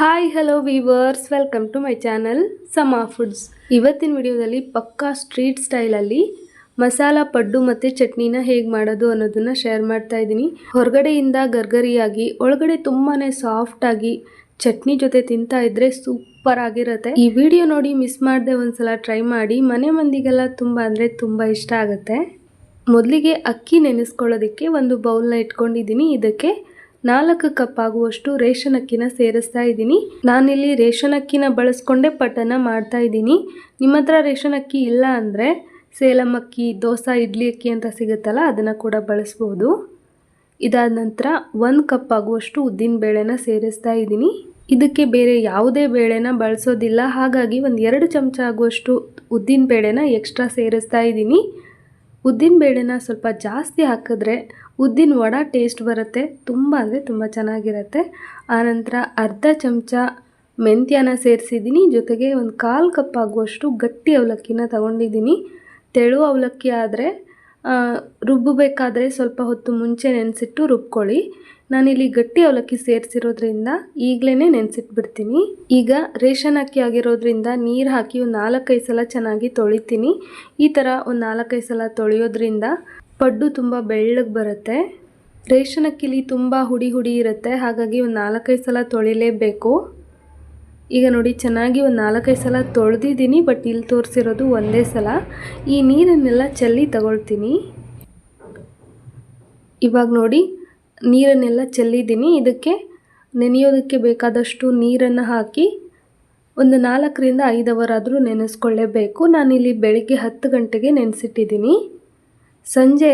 Hi hello viewers welcome to my channel Sama foods ಇವತ್ತಿನ ವಿಡಿಯೋದಲ್ಲಿ ಪಕ್ಕಾ ಸ್ಟ್ರೀಟ್ ಸ್ಟೈಲಲ್ಲಿ ಮಸಾಲ ಪಡ್ಡು ಮತ್ತು ಚಟ್ನಿನ ಹೇಗೆ ಮಾಡೋದು ಅನ್ನೋದನ್ನು ಶೇರ್ ಮಾಡ್ತಾ ಇದ್ದೀನಿ. ಹೊರಗಡೆಯಿಂದ ಗರ್ಗರಿಯಾಗಿ, ಒಳಗಡೆ ತುಂಬಾ ಸಾಫ್ಟಾಗಿ ಚಟ್ನಿ ಜೊತೆ ತಿಂತಾ ಇದ್ರೆ ಸೂಪರ್ ಆಗಿರುತ್ತೆ. ಈ ವಿಡಿಯೋ ನೋಡಿ ಮಿಸ್ ಮಾಡದೆ ಒಂದ್ಸಲ ಟ್ರೈ ಮಾಡಿ. ಮನೆ ಮಂದಿಗೆಲ್ಲ ತುಂಬ ಅಂದರೆ ತುಂಬ ಇಷ್ಟ ಆಗುತ್ತೆ. ಮೊದಲಿಗೆ ಅಕ್ಕಿ ನೆನೆಸ್ಕೊಳ್ಳೋದಕ್ಕೆ ಒಂದು ಬೌಲ್ನ ಇಟ್ಕೊಂಡಿದ್ದೀನಿ. ಇದಕ್ಕೆ ನಾಲ್ಕು ಕಪ್ ಆಗುವಷ್ಟು ರೇಷನ್ ಅಕ್ಕಿನ ಸೇರಿಸ್ತಾ ಇದ್ದೀನಿ. ನಾನಿಲ್ಲಿ ರೇಷನ್ ಅಕ್ಕಿನ ಬಳಸ್ಕೊಂಡೇ ಪಟನ ಮಾಡ್ತಾ ಇದ್ದೀನಿ. ನಿಮ್ಮ ಹತ್ರ ರೇಷನ್ ಅಕ್ಕಿ ಇಲ್ಲ ಅಂದರೆ ಸೇಲಂ ಅಕ್ಕಿ, ದೋಸೆ, ಇಡ್ಲಿ ಅಕ್ಕಿ ಅಂತ ಸಿಗುತ್ತಲ್ಲ, ಅದನ್ನು ಕೂಡ ಬಳಸ್ಬೋದು. ಇದಾದ ನಂತರ ಒಂದು ಕಪ್ ಆಗುವಷ್ಟು ಉದ್ದಿನ ಬೇಳೆನ ಸೇರಿಸ್ತಾ ಇದ್ದೀನಿ. ಇದಕ್ಕೆ ಬೇರೆ ಯಾವುದೇ ಬೇಳೆನ ಬಳಸೋದಿಲ್ಲ. ಹಾಗಾಗಿ ಒಂದು ಎರಡು ಚಮಚ ಆಗುವಷ್ಟು ಉದ್ದಿನ ಬೇಳೆನ ಎಕ್ಸ್ಟ್ರಾ ಸೇರಿಸ್ತಾ ಇದ್ದೀನಿ. ಉದ್ದಿನ ಬೇಳೆನ ಸ್ವಲ್ಪ ಜಾಸ್ತಿ ಹಾಕಿದ್ರೆ ಉದ್ದಿನ ವಡ ಟೇಸ್ಟ್ ಬರುತ್ತೆ. ತುಂಬ ಅಂದರೆ ತುಂಬ ಚೆನ್ನಾಗಿರುತ್ತೆ. ಆನಂತರ ಅರ್ಧ ಚಮಚ ಮೆಂತ್ಯನ ಸೇರಿಸಿದ್ದೀನಿ. ಜೊತೆಗೆ ಒಂದು ಕಾಲು ಕಪ್ ಆಗುವಷ್ಟು ಗಟ್ಟಿ ಅವಲಕ್ಕಿನ ತಗೊಂಡಿದ್ದೀನಿ. ತೆಳು ಅವಲಕ್ಕಿ ಆದರೆ ರುಬ್ಬಬೇಕಾದ್ರೆ ಸ್ವಲ್ಪ ಹೊತ್ತು ಮುಂಚೆ ನೆನೆಸಿಟ್ಟು ರುಬ್ಕೊಳ್ಳಿ. ನಾನಿಲ್ಲಿ ಗಟ್ಟಿ ಅವಲಕ್ಕಿ ಸೇರಿಸಿರೋದ್ರಿಂದ ಈಗಲೇ ನೆನೆಸಿಟ್ಬಿಡ್ತೀನಿ. ಈಗ ರೇಷನ್ ಅಕ್ಕಿ ಆಗಿರೋದ್ರಿಂದ ನೀರು ಹಾಕಿ ಒಂದು ನಾಲ್ಕೈದು ಸಲ ಚೆನ್ನಾಗಿ ತೊಳಿತೀನಿ. ಈ ಥರ ಒಂದು ನಾಲ್ಕೈದು ಸಲ ತೊಳೆಯೋದ್ರಿಂದ ಪಡ್ಡು ತುಂಬ ಬೆಳ್ಳಗೆ ಬರುತ್ತೆ. ರೇಷನ್ ಅಕ್ಕಿಲಿ ತುಂಬ ಹುಡಿ ಹುಡಿ ಇರುತ್ತೆ. ಹಾಗಾಗಿ ಒಂದು ನಾಲ್ಕೈದು ಸಲ ತೊಳಿಲೇಬೇಕು. ಈಗ ನೋಡಿ, ಚೆನ್ನಾಗಿ ಒಂದು ನಾಲ್ಕೈದು ಸಲ ತೊಳೆದಿದ್ದೀನಿ, ಬಟ್ ಇಲ್ಲಿ ತೋರಿಸಿರೋದು ಒಂದೇ ಸಲ. ಈ ನೀರನ್ನೆಲ್ಲ ಚೆಲ್ಲಿ ತಗೊಳ್ತೀನಿ. ಇವಾಗ ನೋಡಿ ನೀರನ್ನೆಲ್ಲ ಚೆಲ್ಲಿದ್ದೀನಿ. ಇದಕ್ಕೆ ನೆನೆಯೋದಕ್ಕೆ ಬೇಕಾದಷ್ಟು ನೀರನ್ನು ಹಾಕಿ ಒಂದು ನಾಲ್ಕರಿಂದ ಐದು ಅವರ್ ಆದರೂ ನೆನೆಸ್ಕೊಳ್ಳೇಬೇಕು. ನಾನಿಲ್ಲಿ ಬೆಳಗ್ಗೆ ಹತ್ತು ಗಂಟೆಗೆ ನೆನೆಸಿಟ್ಟಿದ್ದೀನಿ. ಸಂಜೆ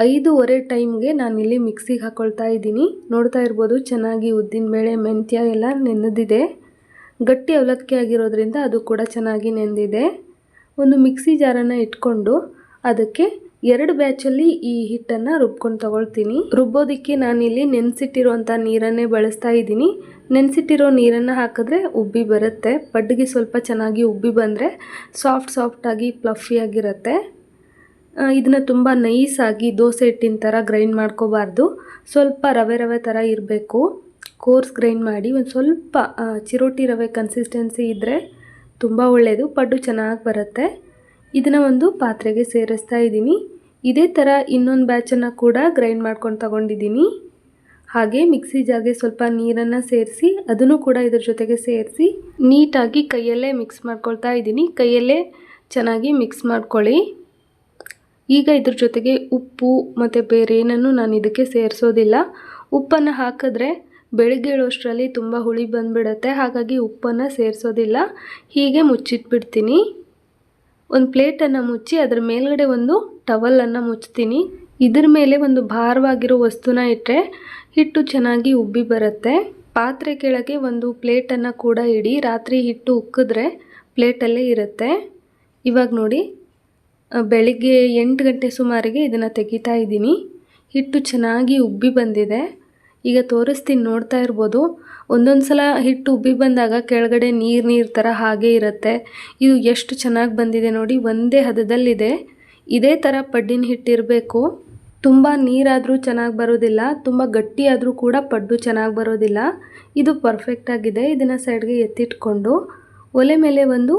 ಐದೂವರೆ ಟೈಮ್ಗೆ ನಾನಿಲ್ಲಿ ಮಿಕ್ಸಿಗೆ ಹಾಕ್ಕೊಳ್ತಾ ಇದ್ದೀನಿ. ನೋಡ್ತಾ ಇರ್ಬೋದು ಚೆನ್ನಾಗಿ ಉದ್ದಿನಬೇಳೆ ಮೆಂತ್ಯ ಎಲ್ಲ ನೆನೆದಿದೆ. ಗಟ್ಟಿ ಅವಲಕ್ಕಿ ಆಗಿರೋದ್ರಿಂದ ಅದು ಕೂಡ ಚೆನ್ನಾಗಿ ನೆಂದಿದೆ. ಒಂದು ಮಿಕ್ಸಿ ಜಾರನ್ನು ಇಟ್ಕೊಂಡು ಅದಕ್ಕೆ ಎರಡು ಬ್ಯಾಚಲ್ಲಿ ಈ ಹಿಟ್ಟನ್ನು ರುಬ್ಕೊಂಡು ತಗೊಳ್ತೀನಿ. ರುಬ್ಬೋದಕ್ಕೆ ನಾನಿಲ್ಲಿ ನೆನೆಸಿಟ್ಟಿರುವಂಥ ನೀರನ್ನೇ ಬಳಸ್ತಾ ಇದ್ದೀನಿ. ನೆನೆಸಿಟ್ಟಿರೋ ನೀರನ್ನು ಹಾಕಿದ್ರೆ ಉಬ್ಬಿ ಬರುತ್ತೆ. ಪಡ್ಡಿಗೆ ಸ್ವಲ್ಪ ಚೆನ್ನಾಗಿ ಉಬ್ಬಿ ಬಂದರೆ ಸಾಫ್ಟ್ ಸಾಫ್ಟಾಗಿ ಪ್ಲಫಿಯಾಗಿರುತ್ತೆ ಇದನ್ನು ತುಂಬ ನೈಸಾಗಿ ದೋಸೆ ಹಿಟ್ಟಿನ ಥರ ಗ್ರೈಂಡ್ ಮಾಡ್ಕೋಬಾರ್ದು. ಸ್ವಲ್ಪ ರವೆ ರವೆ ಥರ ಇರಬೇಕು. ಕೋರ್ಸ್ ಗ್ರೈಂಡ್ ಮಾಡಿ ಒಂದು ಸ್ವಲ್ಪ ಚಿರೋಟಿ ರವೆ ಕನ್ಸಿಸ್ಟೆನ್ಸಿ ಇದ್ದರೆ ತುಂಬ ಒಳ್ಳೆಯದು ಪಡ್ಡು ಚೆನ್ನಾಗಿ ಬರುತ್ತೆ. ಇದನ್ನು ಒಂದು ಪಾತ್ರೆಗೆ ಸೇರಿಸ್ತಾ ಇದ್ದೀನಿ. ಇದೇ ಥರ ಇನ್ನೊಂದು ಬ್ಯಾಚನ್ನು ಕೂಡ ಗ್ರೈಂಡ್ ಮಾಡ್ಕೊಂಡು ತಗೊಂಡಿದ್ದೀನಿ. ಹಾಗೆ ಮಿಕ್ಸಿ ಜಾಗೆ ಸ್ವಲ್ಪ ನೀರನ್ನು ಸೇರಿಸಿ, ಅದನ್ನು ಕೂಡ ಇದ್ರ ಜೊತೆಗೆ ಸೇರಿಸಿ, ನೀಟಾಗಿ ಕೈಯಲ್ಲೇ ಮಿಕ್ಸ್ ಮಾಡ್ಕೊಳ್ತಾ ಇದ್ದೀನಿ. ಕೈಯಲ್ಲೇ ಚೆನ್ನಾಗಿ ಮಿಕ್ಸ್ ಮಾಡ್ಕೊಳ್ಳಿ. ಈಗ ಇದ್ರ ಜೊತೆಗೆ ಉಪ್ಪು ಮತ್ತು ಬೇರೆ ಏನನ್ನು ನಾನು ಇದಕ್ಕೆ ಸೇರಿಸೋದಿಲ್ಲ. ಉಪ್ಪನ್ನು ಹಾಕಿದ್ರೆ ಬೆಳಿಗ್ಗೆ ಹೇಳೋಷ್ಟರಲ್ಲಿ ತುಂಬ ಹುಳಿ ಬಂದುಬಿಡತ್ತೆ. ಹಾಗಾಗಿ ಉಪ್ಪನ್ನು ಸೇರಿಸೋದಿಲ್ಲ. ಹೀಗೆ ಮುಚ್ಚಿಟ್ಬಿಡ್ತೀನಿ. ಒಂದು ಪ್ಲೇಟನ್ನು ಮುಚ್ಚಿ ಅದರ ಮೇಲ್ಗಡೆ ಒಂದು ಟವಲನ್ನು ಮುಚ್ತೀನಿ ಇದ್ರ ಮೇಲೆ ಒಂದು ಭಾರವಾಗಿರೋ ವಸ್ತುನ ಇಟ್ಟರೆ ಹಿಟ್ಟು ಚೆನ್ನಾಗಿ ಉಬ್ಬಿ ಬರುತ್ತೆ. ಪಾತ್ರೆ ಕೆಳಗೆ ಒಂದು ಪ್ಲೇಟನ್ನು ಕೂಡ ಇಡಿ, ರಾತ್ರಿ ಹಿಟ್ಟು ಉಕ್ಕಿದ್ರೆ ಪ್ಲೇಟಲ್ಲೇ ಇರುತ್ತೆ. ಇವಾಗ ನೋಡಿ ಬೆಳಿಗ್ಗೆ ಎಂಟು ಗಂಟೆ ಸುಮಾರಿಗೆ ಇದನ್ನು ತೆಗಿತಾ ಇದ್ದೀನಿ. ಹಿಟ್ಟು ಚೆನ್ನಾಗಿ ಉಬ್ಬಿ ಬಂದಿದೆ. ಈಗ ತೋರಿಸ್ತೀನಿ, ನೋಡ್ತಾ ಇರ್ಬೋದು. ಒಂದೊಂದು ಸಲ ಹಿಟ್ಟು ಉಬ್ಬಿ ಬಂದಾಗ ಕೆಳಗಡೆ ನೀರು ನೀರು ಥರ ಹಾಗೆ ಇರುತ್ತೆ. ಇದು ಎಷ್ಟು ಚೆನ್ನಾಗಿ ಬಂದಿದೆ ನೋಡಿ, ಒಂದೇ ಹದದಲ್ಲಿದೆ. ಇದೇ ಥರ ಪಡ್ಡಿನ ಹಿಟ್ಟಿರಬೇಕು ತುಂಬ ನೀರಾದರೂ ಚೆನ್ನಾಗಿ ಬರೋದಿಲ್ಲ, ತುಂಬ ಗಟ್ಟಿಯಾದರೂ ಕೂಡ ಪಡ್ಡು ಚೆನ್ನಾಗಿ ಬರೋದಿಲ್ಲ. ಇದು ಪರ್ಫೆಕ್ಟಾಗಿದೆ ಇದನ್ನು ಸೈಡ್ಗೆ ಎತ್ತಿಟ್ಕೊಂಡು. ಒಲೆ ಮೇಲೆ ಒಂದು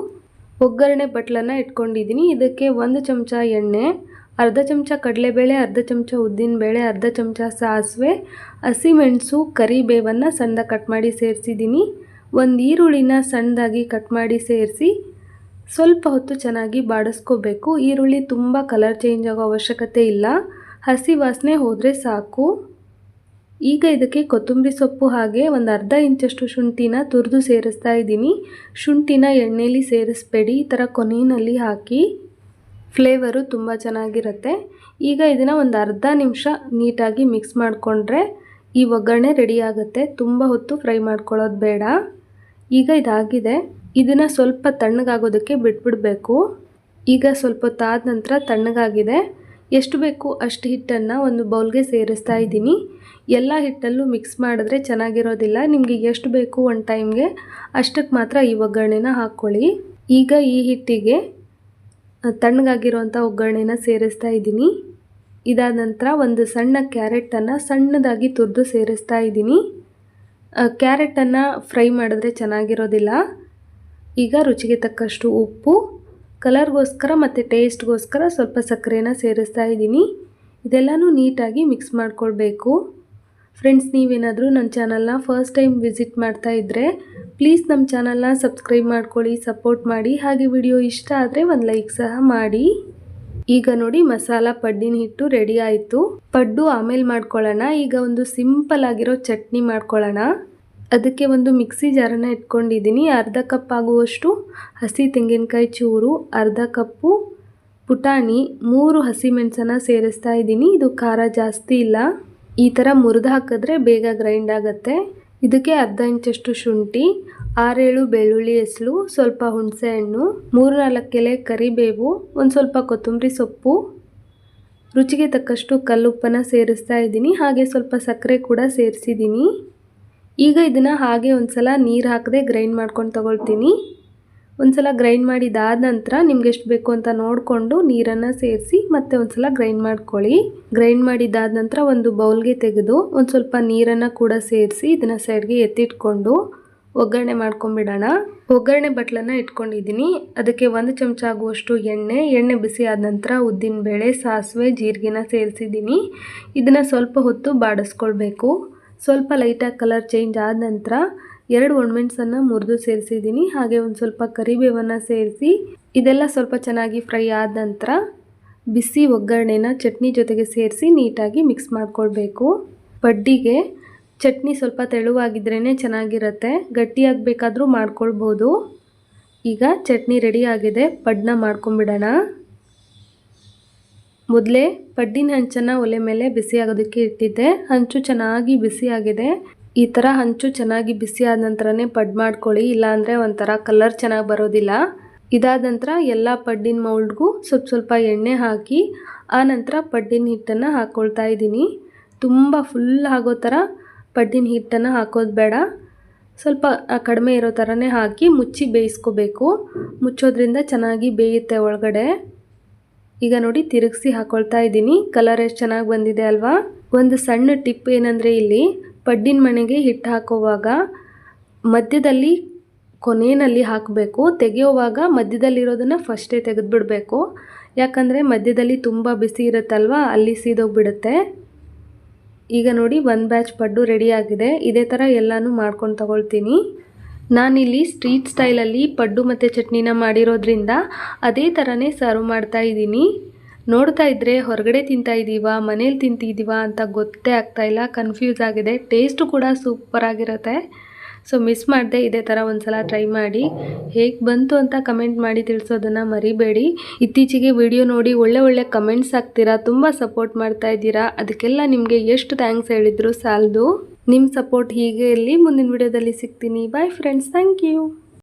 ಒಗ್ಗರಣೆ ಬಟ್ಲನ್ನು ಇಟ್ಕೊಂಡಿದ್ದೀನಿ ಇದಕ್ಕೆ ಒಂದು ಚಮಚ ಎಣ್ಣೆ ಅರ್ಧ ಚಮಚ ಕಡಲೆಬೇಳೆ ಅರ್ಧ ಚಮಚ ಉದ್ದಿನಬೇಳೆ ಅರ್ಧ ಚಮಚ ಸಾಸಿವೆ ಹಸಿಮೆಣಸು ಕರಿಬೇವನ್ನು ಸಣ್ಣ ಕಟ್ ಮಾಡಿ ಸೇರಿಸಿದ್ದೀನಿ. ಒಂದು ಈರುಳ್ಳಿನ ಸಣ್ಣದಾಗಿ ಕಟ್ ಮಾಡಿ ಸೇರಿಸಿ ಸ್ವಲ್ಪ ಹೊತ್ತು ಚೆನ್ನಾಗಿ ಬಾಡಿಸ್ಕೋಬೇಕು. ಈರುಳ್ಳಿ ತುಂಬ ಕಲರ್ ಚೇಂಜ್ ಆಗೋ ಅವಶ್ಯಕತೆ ಇಲ್ಲ. ಹಸಿ ವಾಸನೆ ಹೋದರೆ ಸಾಕು. ಈಗ ಇದಕ್ಕೆ ಕೊತ್ತಂಬರಿ ಸೊಪ್ಪು ಹಾಗೆ ಒಂದು ಅರ್ಧ ಇಂಚಷ್ಟು ಶುಂಠಿನ ತುರಿದು ಸೇರಿಸ್ತಾ ಇದ್ದೀನಿ. ಶುಂಠಿನ ಎಣ್ಣೆಯಲ್ಲಿ ಸೇರಿಸ್ಬೇಡಿ. ಈ ಥರ ಕೊನೆಯಲ್ಲಿ ಹಾಕಿ ಫ್ಲೇವರು ತುಂಬ ಚೆನ್ನಾಗಿರುತ್ತೆ. ಈಗ ಇದನ್ನು ಒಂದು ಅರ್ಧ ನಿಮಿಷ ನೀಟಾಗಿ ಮಿಕ್ಸ್ ಮಾಡಿಕೊಂಡ್ರೆ ಈ ಒಗ್ಗರಣೆ ರೆಡಿ ಆಗುತ್ತೆ. ತುಂಬ ಹೊತ್ತು ಫ್ರೈ ಮಾಡ್ಕೊಳ್ಳೋದು ಬೇಡ. ಈಗ ಇದಾಗಿದೆ. ಇದನ್ನು ಸ್ವಲ್ಪ ತಣ್ಣಗಾಗೋದಕ್ಕೆ ಬಿಟ್ಬಿಡಬೇಕು. ಈಗ ಸ್ವಲ್ಪ ಹೊತ್ತಾದ ನಂತರ ತಣ್ಣಗಾಗಿದೆ. ಎಷ್ಟು ಬೇಕು ಅಷ್ಟು ಹಿಟ್ಟನ್ನು ಒಂದು ಬೌಲ್ಗೆ ಸೇರಿಸ್ತಾ ಇದ್ದೀನಿ. ಎಲ್ಲ ಹಿಟ್ಟಲ್ಲೂ ಮಿಕ್ಸ್ ಮಾಡಿದ್ರೆ ಚೆನ್ನಾಗಿರೋದಿಲ್ಲ. ನಿಮಗೆ ಎಷ್ಟು ಬೇಕು ಒಂದು ಟೈಮ್ಗೆ ಅಷ್ಟಕ್ಕೆ ಮಾತ್ರ ಈ ಒಗ್ಗರಣೆನ ಹಾಕ್ಕೊಳ್ಳಿ. ಈಗ ಈ ಹಿಟ್ಟಿಗೆ ತಣ್ಣಗಾಗಿರೋಂಥ ಒಗ್ಗರಣೆನ ಸೇರಿಸ್ತಾ ಇದ್ದೀನಿ. ಇದಾದ ನಂತರ ಒಂದು ಸಣ್ಣ ಕ್ಯಾರೆಟನ್ನು ಸಣ್ಣದಾಗಿ ತುರಿದು ಸೇರಿಸ್ತಾ ಇದ್ದೀನಿ. ಕ್ಯಾರೆಟನ್ನು ಫ್ರೈ ಮಾಡಿದ್ರೆ ಚೆನ್ನಾಗಿರೋದಿಲ್ಲ. ಈಗ ರುಚಿಗೆ ತಕ್ಕಷ್ಟು ಉಪ್ಪು, ಕಲರ್ಗೋಸ್ಕರ ಮತ್ತು ಟೇಸ್ಟ್ಗೋಸ್ಕರ ಸ್ವಲ್ಪ ಸಕ್ಕರೆನ ಸೇರಿಸ್ತಾ ಇದ್ದೀನಿ. ಇದೆಲ್ಲನೂ ನೀಟಾಗಿ ಮಿಕ್ಸ್ ಮಾಡಿಕೊಳ್ಬೇಕು. ಫ್ರೆಂಡ್ಸ್, ನೀವೇನಾದರೂ ನನ್ನ ಚಾನಲ್ನ ಫಸ್ಟ್ ಟೈಮ್ ವಿಸಿಟ್ ಮಾಡ್ತಾ ಇದ್ದರೆ ಪ್ಲೀಸ್ ನಮ್ಮ ಚಾನಲ್ನ ಸಬ್ಸ್ಕ್ರೈಬ್ ಮಾಡ್ಕೊಳ್ಳಿ, ಸಪೋರ್ಟ್ ಮಾಡಿ. ಹಾಗೆ ವಿಡಿಯೋ ಇಷ್ಟ ಆದರೆ ಒಂದು ಲೈಕ್ ಸಹ ಮಾಡಿ. ಈಗ ನೋಡಿ ಮಸಾಲ ಪಡ್ಡಿನ ಹಿಟ್ಟು ರೆಡಿ ಆಯಿತು. ಪಡ್ಡು ಆಮೇಲೆ ಮಾಡ್ಕೊಳ್ಳೋಣ. ಈಗ ಒಂದು ಸಿಂಪಲ್ ಆಗಿರೋ ಚಟ್ನಿ ಮಾಡ್ಕೊಳ್ಳೋಣ. ಅದಕ್ಕೆ ಒಂದು ಮಿಕ್ಸಿ ಜಾರನ್ನು ಇಟ್ಕೊಂಡಿದ್ದೀನಿ. ಅರ್ಧ ಕಪ್ ಆಗುವಷ್ಟು ಹಸಿ ತೆಂಗಿನಕಾಯಿ ಚೂರು, ಅರ್ಧ ಕಪ್ಪು ಪುಟಾಣಿ, ಮೂರು ಹಸಿಮೆಣಸನ್ನು ಸೇರಿಸ್ತಾ ಇದ್ದೀನಿ. ಇದು ಖಾರ ಜಾಸ್ತಿ ಇಲ್ಲ. ಈ ಥರ ಮುರಿದು ಹಾಕಿದ್ರೆ ಬೇಗ ಗ್ರೈಂಡ್ ಆಗುತ್ತೆ. ಇದಕ್ಕೆ ಅರ್ಧ ಇಂಚಷ್ಟು ಶುಂಠಿ, ಆರೇಳು ಬೆಳ್ಳುಳ್ಳಿ ಹೆಸಲು ಸ್ವಲ್ಪ ಹುಣಸೆಹಣ್ಣು ಮೂರು ನಾಲ್ಕು ಎಲೆ ಕರಿಬೇವು, ಒಂದು ಸ್ವಲ್ಪ ಕೊತ್ತಂಬರಿ ಸೊಪ್ಪು. ರುಚಿಗೆ ತಕ್ಕಷ್ಟು ಕಲ್ಲುಪ್ಪನ್ನು ಸೇರಿಸ್ತಾ ಇದ್ದೀನಿ, ಹಾಗೆ ಸ್ವಲ್ಪ ಸಕ್ಕರೆ ಕೂಡ ಸೇರಿಸಿದ್ದೀನಿ. ಈಗ ಇದನ್ನು ಹಾಗೆ ಒಂದು ಸಲ ನೀರು ಹಾಕದೆ ಗ್ರೈಂಡ್ ಮಾಡ್ಕೊಂಡು ತಗೊಳ್ತೀನಿ. ಒಂದು ಸಲ ಗ್ರೈಂಡ್ ಮಾಡಿದಾದ ನಂತರ ನಿಮ್ಗೆ ಎಷ್ಟು ಬೇಕು ಅಂತ ನೋಡಿಕೊಂಡು ನೀರನ್ನು ಸೇರಿಸಿ ಮತ್ತೆ ಒಂದು ಸಲ ಗ್ರೈಂಡ್ ಮಾಡ್ಕೊಳ್ಳಿ. ಗ್ರೈಂಡ್ ಮಾಡಿದಾದ ನಂತರ ಒಂದು ಬೌಲ್ಗೆ ತೆಗೆದು ಒಂದು ಸ್ವಲ್ಪ ನೀರನ್ನು ಕೂಡ ಸೇರಿಸಿ ಇದನ್ನು ಸೈಡ್ಗೆ ಎತ್ತಿಟ್ಕೊಂಡು ಒಗ್ಗರಣೆ ಮಾಡ್ಕೊಂಬಿಡೋಣ. ಒಗ್ಗರಣೆ ಬಟ್ಲನ್ನು ಇಟ್ಕೊಂಡಿದ್ದೀನಿ. ಅದಕ್ಕೆ ಒಂದು ಚಮಚ ಆಗುವಷ್ಟು ಎಣ್ಣೆ ಎಣ್ಣೆ ಬಿಸಿ ಆದ ನಂತರ ಉದ್ದಿನಬೇಳೆ ಸಾಸಿವೆ, ಜೀರಿಗೆನ ಸೇರಿಸಿದ್ದೀನಿ. ಇದನ್ನು ಸ್ವಲ್ಪ ಹೊತ್ತು ಬಾಡಿಸ್ಕೊಳ್ಬೇಕು. ಸ್ವಲ್ಪ ಲೈಟಾಗಿ ಕಲರ್ ಚೇಂಜ್ ಆದ ನಂತರ ಎರಡು ಒಣಮೆಣಸನ್ನು ಮುರಿದು ಸೇರಿಸಿದ್ದೀನಿ. ಹಾಗೆ ಒಂದು ಸ್ವಲ್ಪ ಕರಿಬೇವನ್ನು ಸೇರಿಸಿ, ಇದೆಲ್ಲ ಸ್ವಲ್ಪ ಚೆನ್ನಾಗಿ ಫ್ರೈ ಆದ ನಂತರ ಬಿಸಿ ಒಗ್ಗರಣೆನ ಚಟ್ನಿ ಜೊತೆಗೆ ಸೇರಿಸಿ ನೀಟಾಗಿ ಮಿಕ್ಸ್ ಮಾಡಿಕೊಳ್ಬೇಕು. ಬಡ್ಡಿಗೆ ಚಟ್ನಿ ಸ್ವಲ್ಪ ತೆಳುವಾಗಿದ್ರೇ ಚೆನ್ನಾಗಿರುತ್ತೆ. ಗಟ್ಟಿಯಾಗಬೇಕಾದ್ರೂ ಮಾಡ್ಕೊಳ್ಬೋದು. ಈಗ ಚಟ್ನಿ ರೆಡಿ ಆಗಿದೆ. ಪಡ್ನ ಮಾಡ್ಕೊಂಬಿಡೋಣ ಮೊದಲೇ ಪಡ್ಡಿನ ಹಂಚನ್ನು ಒಲೆ ಮೇಲೆ ಬಿಸಿ ಆಗೋದಕ್ಕೆ ಇಟ್ಟಿದ್ದೆ. ಹಂಚು ಚೆನ್ನಾಗಿ ಬಿಸಿಯಾಗಿದೆ. ಈ ಥರ ಹಂಚು ಚೆನ್ನಾಗಿ ಬಿಸಿ ಆದ ನಂತರನೇ ಪಡ್ ಮಾಡ್ಕೊಳ್ಳಿ, ಇಲ್ಲಾಂದರೆ ಒಂಥರ ಕಲರ್ ಚೆನ್ನಾಗಿ ಬರೋದಿಲ್ಲ. ಇದಾದ ನಂತರ ಎಲ್ಲ ಪಡ್ಡಿನ ಮೌಲ್ಡ್ಗೂ ಸ್ವಲ್ಪ ಸ್ವಲ್ಪ ಎಣ್ಣೆ ಹಾಕಿ, ಆ ನಂತರ ಪಡ್ಡಿನ ಹಿಟ್ಟನ್ನು ಹಾಕ್ಕೊಳ್ತಾ ಇದ್ದೀನಿ. ತುಂಬ ಫುಲ್ ಆಗೋ ಥರ ಪಡ್ಡಿನ ಹಿಟ್ಟನ್ನು ಹಾಕೋದು ಬೇಡ. ಸ್ವಲ್ಪ ಕಡಿಮೆ ಇರೋ ಥರನೇ ಹಾಕಿ ಮುಚ್ಚಿ ಬೇಯಿಸ್ಕೋಬೇಕು. ಮುಚ್ಚೋದ್ರಿಂದ ಚೆನ್ನಾಗಿ ಬೇಯುತ್ತೆ ಒಳಗಡೆ. ಈಗ ನೋಡಿ ತಿರುಗಿಸಿ ಹಾಕ್ಕೊಳ್ತಾ ಇದ್ದೀನಿ. ಕಲರ್ ಎಷ್ಟು ಚೆನ್ನಾಗಿ ಬಂದಿದೆ ಅಲ್ವಾ? ಒಂದು ಸಣ್ಣ ಟಿಪ್ ಏನಂದರೆ ಇಲ್ಲಿ ಪಡ್ಡಿನ ಮನೆಗೆ ಹಿಟ್ಟು ಹಾಕುವಾಗ ಮಧ್ಯದಲ್ಲಿ ಕೊನೆಯಲ್ಲಿ ಹಾಕಬೇಕು. ತೆಗೆಯುವಾಗ ಮಧ್ಯದಲ್ಲಿರೋದನ್ನು ಫಸ್ಟೇ ತೆಗೆದುಬಿಡಬೇಕು. ಯಾಕಂದರೆ ಮಧ್ಯದಲ್ಲಿ ತುಂಬ ಬಿಸಿ ಇರುತ್ತಲ್ವ, ಅಲ್ಲಿ ಸೀದೋಗ್ಬಿಡುತ್ತೆ. ಈಗ ನೋಡಿ ಒಂದು ಬ್ಯಾಚ್ ಪಡ್ಡು ರೆಡಿಯಾಗಿದೆ ಇದೇ ಥರ ಎಲ್ಲನೂ ಮಾಡ್ಕೊಂಡು ತಗೊಳ್ತೀನಿ. ನಾನಿಲ್ಲಿ ಸ್ಟ್ರೀಟ್ ಸ್ಟೈಲಲ್ಲಿ ಪಡ್ಡು ಮತ್ತು ಚಟ್ನಿನ ಮಾಡಿರೋದ್ರಿಂದ ಅದೇ ಥರನೇ ಸರ್ವ್ ಮಾಡ್ತಾ ಇದ್ದೀನಿ. ನೋಡ್ತಾ ಇದ್ದರೆ ಹೊರಗಡೆ ತಿಂತಾ ಇದ್ದೀವ ಮನೇಲಿ ತಿಂತಿದ್ದೀವ ಅಂತ ಗೊತ್ತೇ ಆಗ್ತಾ ಇಲ್ಲ ಕನ್ಫ್ಯೂಸ್ ಆಗಿದೆ. ಟೇಸ್ಟು ಕೂಡ ಸೂಪರಾಗಿರುತ್ತೆ ಸೊ ಮಿಸ್ ಮಾಡಿದೆ ಇದೇ ಥರ ಒಂದು ಸಲ ಟ್ರೈ ಮಾಡಿ. ಹೇಗೆ ಬಂತು ಅಂತ ಕಮೆಂಟ್ ಮಾಡಿ ತಿಳಿಸೋದನ್ನು ಮರಿಬೇಡಿ. ಇತ್ತೀಚೆಗೆ ವಿಡಿಯೋ ನೋಡಿ ಒಳ್ಳೆ ಒಳ್ಳೆ ಕಮೆಂಟ್ಸ್ ಹಾಕ್ತೀರಾ, ತುಂಬ ಸಪೋರ್ಟ್ ಮಾಡ್ತಾ ಇದ್ದೀರಾ, ಅದಕ್ಕೆಲ್ಲ ನಿಮಗೆ ಎಷ್ಟು ಥ್ಯಾಂಕ್ಸ್ ಹೇಳಿದ್ರು ಸಾಲದು. ನಿಮ್ಮ ಸಪೋರ್ಟ್ ಹೀಗೆ ಇರಲಿ. ಮುಂದಿನ ವಿಡಿಯೋದಲ್ಲಿ ಸಿಗ್ತೀನಿ. Bye friends thank you